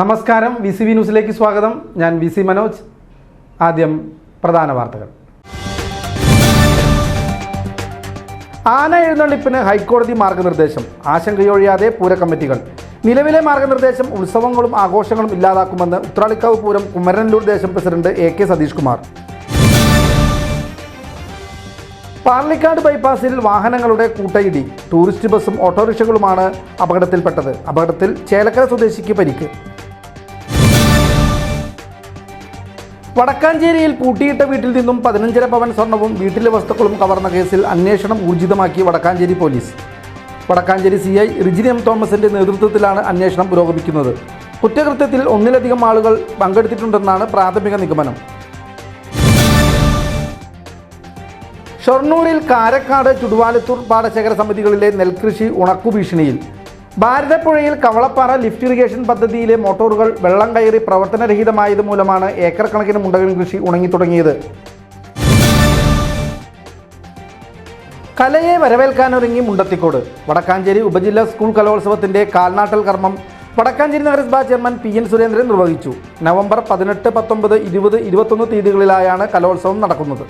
നമസ്കാരം V C V ന്യൂസിലേക്ക് സ്വാഗതം. ഞാൻ വി സി മനോജ്. ആദ്യം പ്രധാന വാർത്തകൾ. ആന എഴുന്നള്ളിപ്പിന് ഹൈക്കോടതി മാർഗനിർദ്ദേശം. ആശങ്കയൊഴിയാതെ പൂരക്കമ്മിറ്റികൾ. നിലവിലെ മാർഗനിർദ്ദേശം ഉത്സവങ്ങളും ആഘോഷങ്ങളും ഇല്ലാതാക്കുമെന്ന് ഉത്രാളിക്കാവ് പൂരം കുമരനല്ലൂർ ദേശം president A K Satheesh Kumar Parlikkad ബൈപ്പാസിൽ വാഹനങ്ങളുടെ കൂട്ടയിടി. ടൂറിസ്റ്റ് ബസ്സും ഓട്ടോറിക്ഷകളുമാണ് അപകടത്തിൽപ്പെട്ടത്. അപകടത്തിൽ ചേലക്കര സ്വദേശിക്ക് പരിക്ക്. വടക്കാഞ്ചേരിയിൽ പൂട്ടിയിട്ട വീട്ടിൽ നിന്നും പതിനഞ്ചര പവൻ സ്വർണവും വീട്ടിലെ വസ്തുക്കളും കവർന്ന കേസിൽ അന്വേഷണം ഊർജിതമാക്കി Vadakkanchery police. Vadakkanchery C I Rijini M തോമസിന്റെ നേതൃത്വത്തിലാണ് അന്വേഷണം പുരോഗമിക്കുന്നത്. കുറ്റകൃത്യത്തിൽ ഒന്നിലധികം ആളുകൾ പങ്കെടുത്തിട്ടുണ്ടെന്നാണ് പ്രാഥമിക നിഗമനം. ഷൊർണൂരിൽ കാരക്കാട് ചുടുവാലത്തൂർ പാടശേഖര സമിതികളിലെ നെൽകൃഷി ഉണക്കുഭീഷണിയിൽ ഭാരതപ്പുഴയിൽ കവളപ്പാറ ലിഫ്റ്റ് ഇറിഗേഷൻ പദ്ധതിയിലെ മോട്ടോറുകൾ വെള്ളം കയറി പ്രവർത്തനരഹിതമായത് മൂലമാണ് ഏക്കർ കണക്കിന് മുണ്ടകൻ കൃഷി ഉണങ്ങിത്തുടങ്ങിയത് കലയെ വരവേൽക്കാനൊരുങ്ങി മുണ്ടത്തിക്കോട്. വടക്കാഞ്ചേരി ഉപജില്ലാ സ്കൂൾ കലോത്സവത്തിന്റെ കാൽനാട്ടൽ കർമ്മം വടക്കാഞ്ചേരി നഗരസഭാ ചെയർമാൻ പി എൻ സുരേന്ദ്രൻ നിർവഹിച്ചു. നവംബർ പതിനെട്ട് പത്തൊമ്പത് ഇരുപത് ഇരുപത്തൊന്ന് തീയതികളിലായാണ് കലോത്സവം നടക്കുന്നത്.